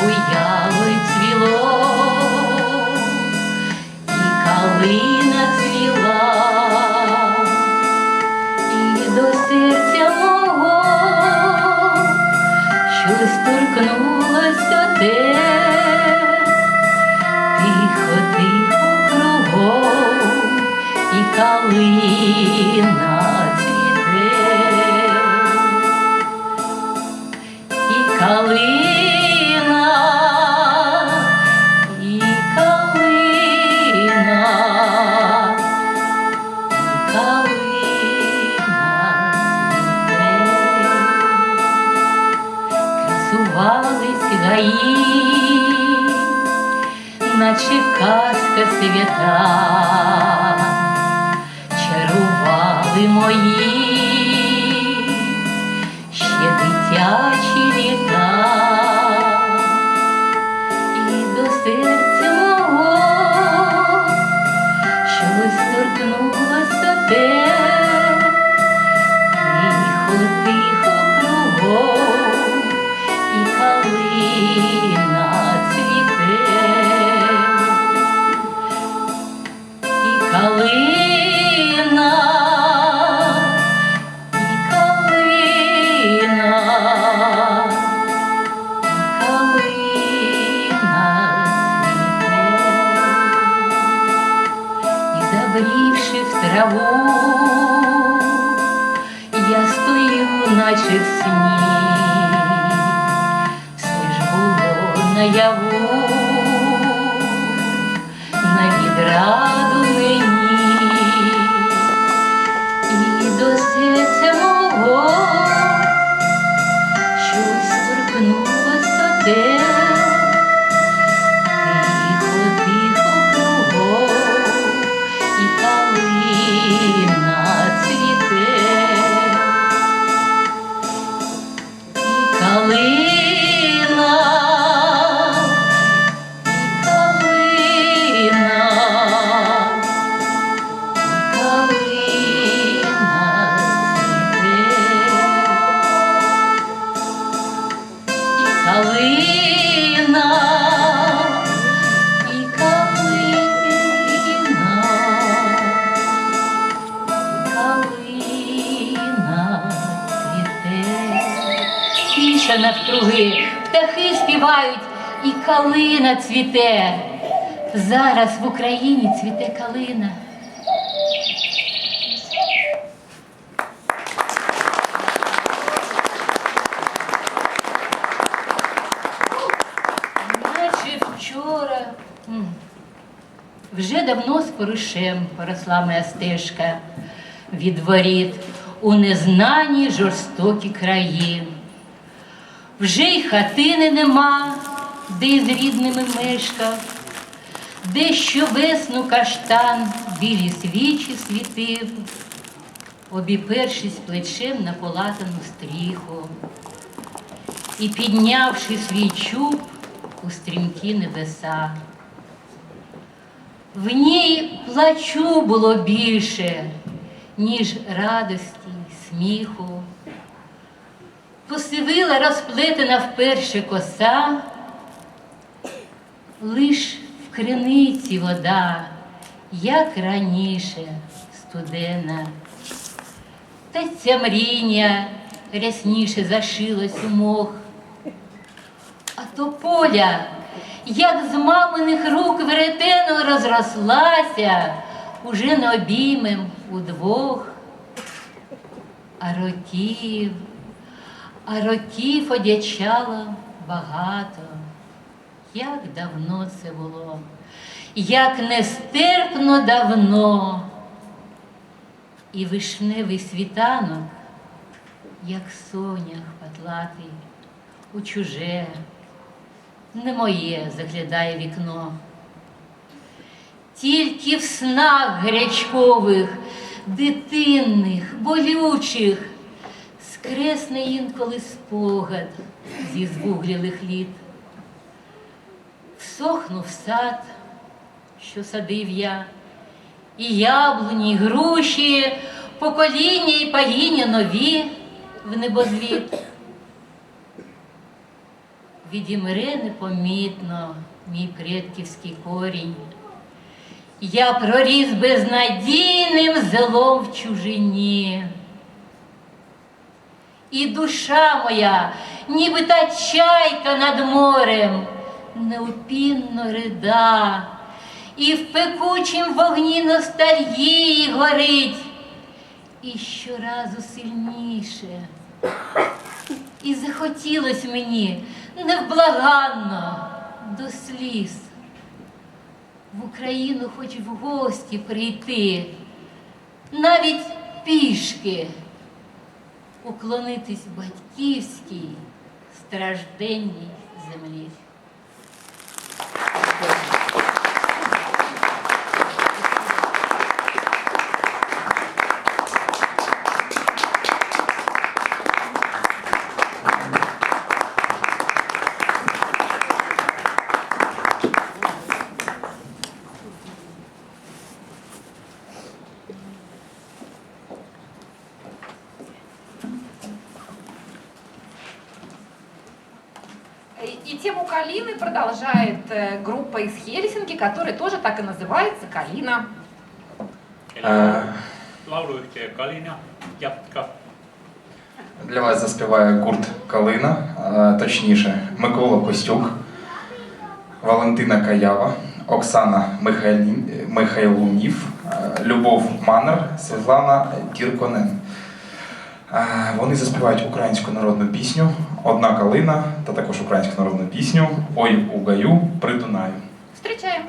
буяло й цвіло, і калина чарували наяву, на відраду мені. І до серця мого щось торкнулося те, тихо, тихо кругом, і калина цвіте, і калина, Тиша навкруги, птахи співають, і калина цвіте. Зараз в Україні цвіте калина. Наче вчора, вже давно з порушем поросла моя стежка від воріт у незнані жорстокі краї. Вже й хатини нема, де з рідними мешкав, де щовесну каштан білі свічі світив, обіпершись плечем на полатану стріху і піднявши свій чуб у стрімкі небеса. В ній плачу було більше, ніж радості, сміху. Посивила розплетена вперше коса, лиш в криниці вода, як раніше студена. Та ця мріння рясніше зашилась у мох. А то поля, як з маминих рук веретено розрослася, уже не обіймем удвох. А років, а років одячало багато. Як давно це було, як нестерпно давно. І вишневий світанок, як сонях патлатий, у чуже, не моє заглядає вікно. Тільки в снах гарячкових, дитинних, болючих, скресне інколи спогад зі звуглілих літ. Всохнув сад, що садив я, і яблуні, і груші, покоління і паїння нові в небозвіт. відімре непомітно мій предківський корінь. Я проріс безнадійним зелом в чужині. І душа моя, ніби та чайка над морем, неупінно рида, і в пекучім вогні ностальгії горить, і щоразу сильніше. І захотілось мені невблаганно до сліз. В Україну хоч в гості прийти, навіть пішки уклонитись батьківській стражденній землі. И тему Калины продолжает э, группа из Хельсинки, которая тоже так и называется Калина. Eli Ää, lauluyhtiö Kalina jatkaa. Для вас заспіває гурт Калина, а, точніше, Микола Костюк, Валентина Каява, Оксана Михайлін- Михайлунів, а, Любов Манер, Світлана Тірконен. А, Вони заспівають українську народну пісню Одна калина та також українську народну пісню Ой у гаю при Дунаю. Встречаем.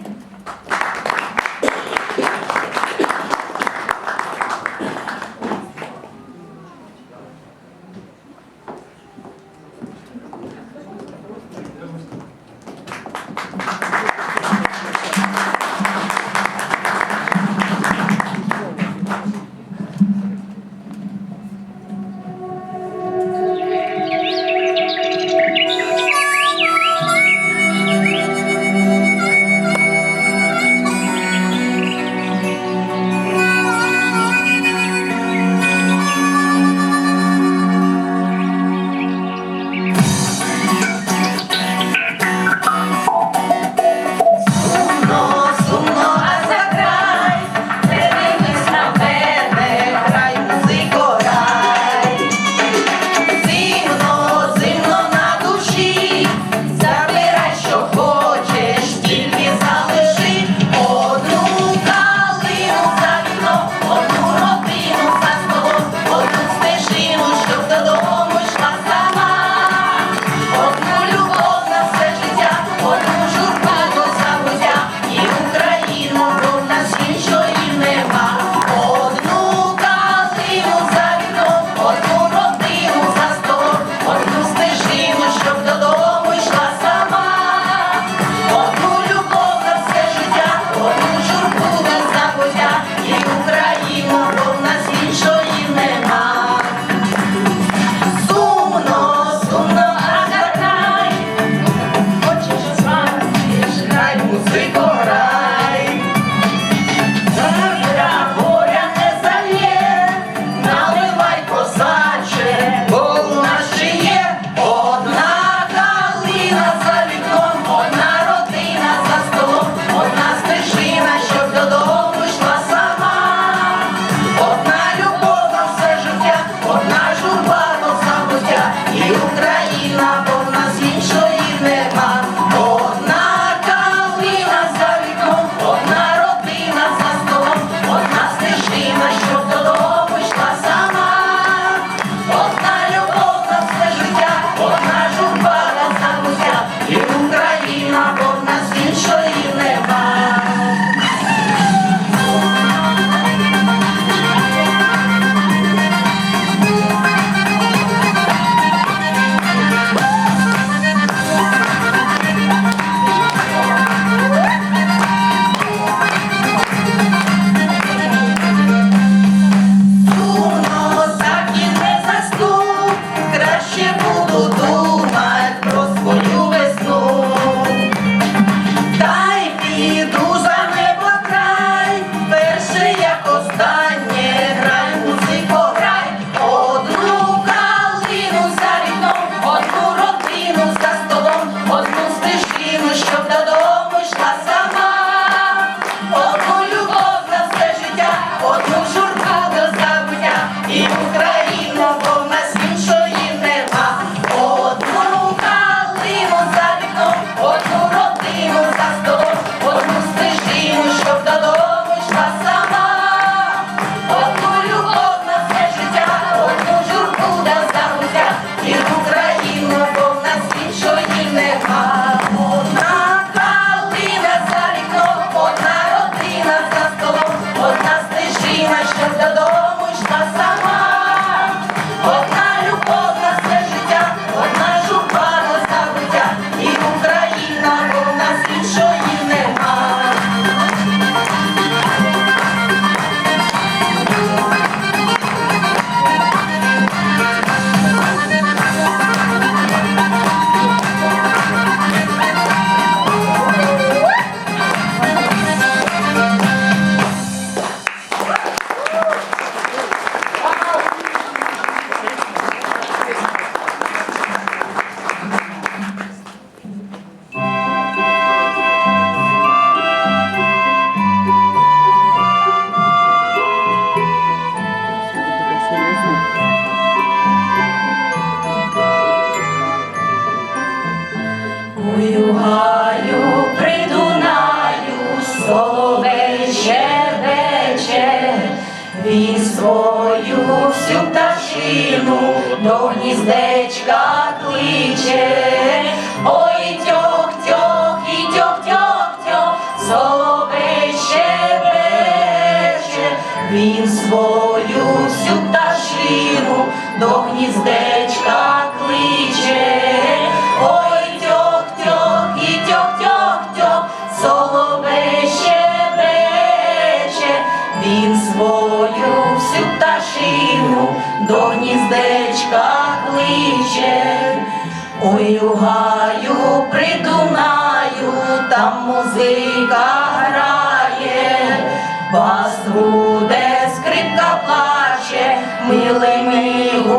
Україна, бо ми Ую гаю при він свою всю пташину до гніздечка кличе. Ой, тьох, і тьох, тьох, тьох, соловей він свою всю пташину до гніздечка кличе. До гніздечка кличе. Ой, у гаю придунаю, там музика грає, вас буде скрипка плаче, милий гуляє.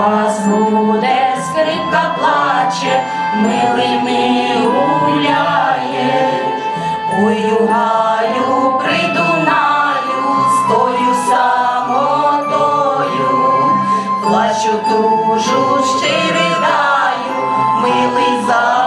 Бас буде, скрипка плаче, милий мій гуляє. Ой, у гаю при стою самотою, плачу тужу, ще ридаю, милий за